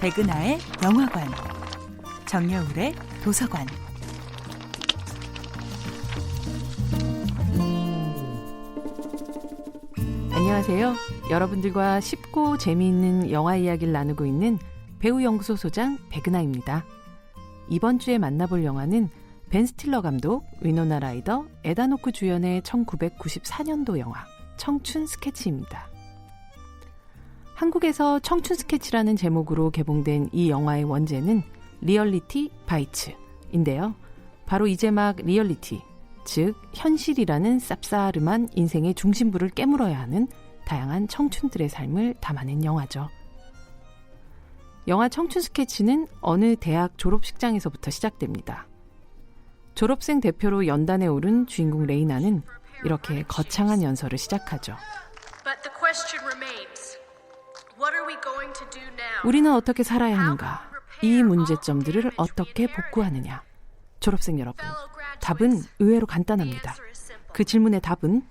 백은하의 영화관, 정여울의 도서관. 안녕하세요. 여러분들과 쉽고 재미있는 영화 이야기를 나누고 있는 배우 연구소 소장 백은하입니다. 이번 주에 만나볼 영화는 벤 스틸러 감독, 위노나 라이더, 에다노크 주연의 1994년도 영화 청춘 스케치입니다. 한국에서 청춘 스케치라는 제목으로 개봉된 이 영화의 원제는 리얼리티 바이츠인데요. 바로 이제 막 리얼리티, 즉 현실이라는 쌉싸름한 인생의 중심부를 깨물어야 하는 다양한 청춘들의 삶을 담아낸 영화죠. 영화 청춘 스케치는 어느 대학 졸업식장에서부터 시작됩니다. 졸업생 대표로 연단에 오른 주인공 레이나는 이렇게 거창한 연설을 시작하죠. But the question remains. 우리는 어떻게 살아야 하는가? 이 문제점들을 어떻게 복구하느냐? 졸업생 여러분, 답은 의외로 간단합니다. 그 질문의 답은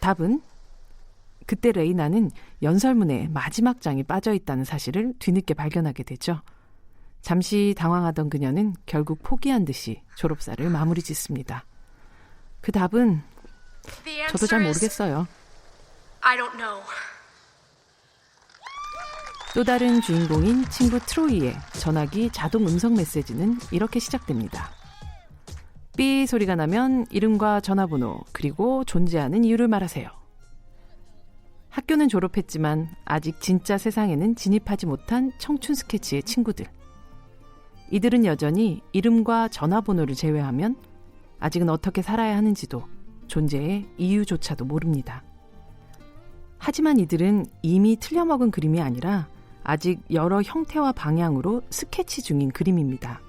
답은 그때 레이나는 연설문의 마지막 장이 빠져 있다는 사실을 뒤늦게 발견하게 되죠. 잠시 당황하던 그녀는 결국 포기한 듯이 졸업사를 마무리 짓습니다. 그 답은 저도 잘 모르겠어요. 또 다른 주인공인 친구 트로이의 전화기 자동 음성 메시지는 이렇게 시작됩니다. 삐 소리가 나면 이름과 전화번호 그리고 존재하는 이유를 말하세요. 학교는 졸업했지만 아직 진짜 세상에는 진입하지 못한 청춘 스케치의 친구들. 이들은 여전히 이름과 전화번호를 제외하면 아직은 어떻게 살아야 하는지도 존재의 이유조차도 모릅니다. 하지만 이들은 이미 틀려먹은 그림이 아니라 아직 여러 형태와 방향으로 스케치 중인 그림입니다.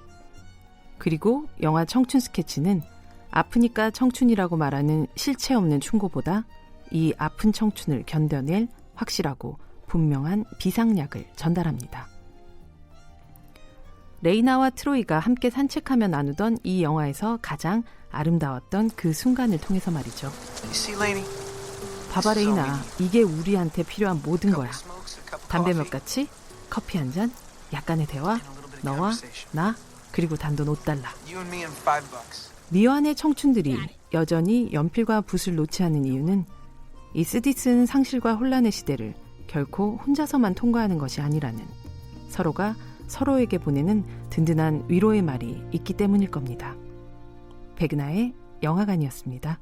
그리고 영화 청춘 스케치는 아프니까 청춘이라고 말하는 실체 없는 충고보다 이 아픈 청춘을 견뎌낼 확실하고 분명한 비상약을 전달합니다. 레이나와 트로이가 함께 산책하며 나누던 이 영화에서 가장 아름다웠던 그 순간을 통해서 말이죠. 봐봐 레이나, 이게 우리한테 필요한 모든 거야. Couple smokes, a cup of 담배 몇 coffee, 가치, 커피 한 잔, 약간의 대화, 너와 나, 그리고 단돈 5달러. You and me and five bucks. 미완의 청춘들이 여전히 연필과 붓을 놓지 않는 이유는 이 쓰디 쓴 상실과 혼란의 시대를 결코 혼자서만 통과하는 것이 아니라는 서로가 서로에게 보내는 든든한 위로의 말이 있기 때문일 겁니다. 백은하의 영화관이었습니다.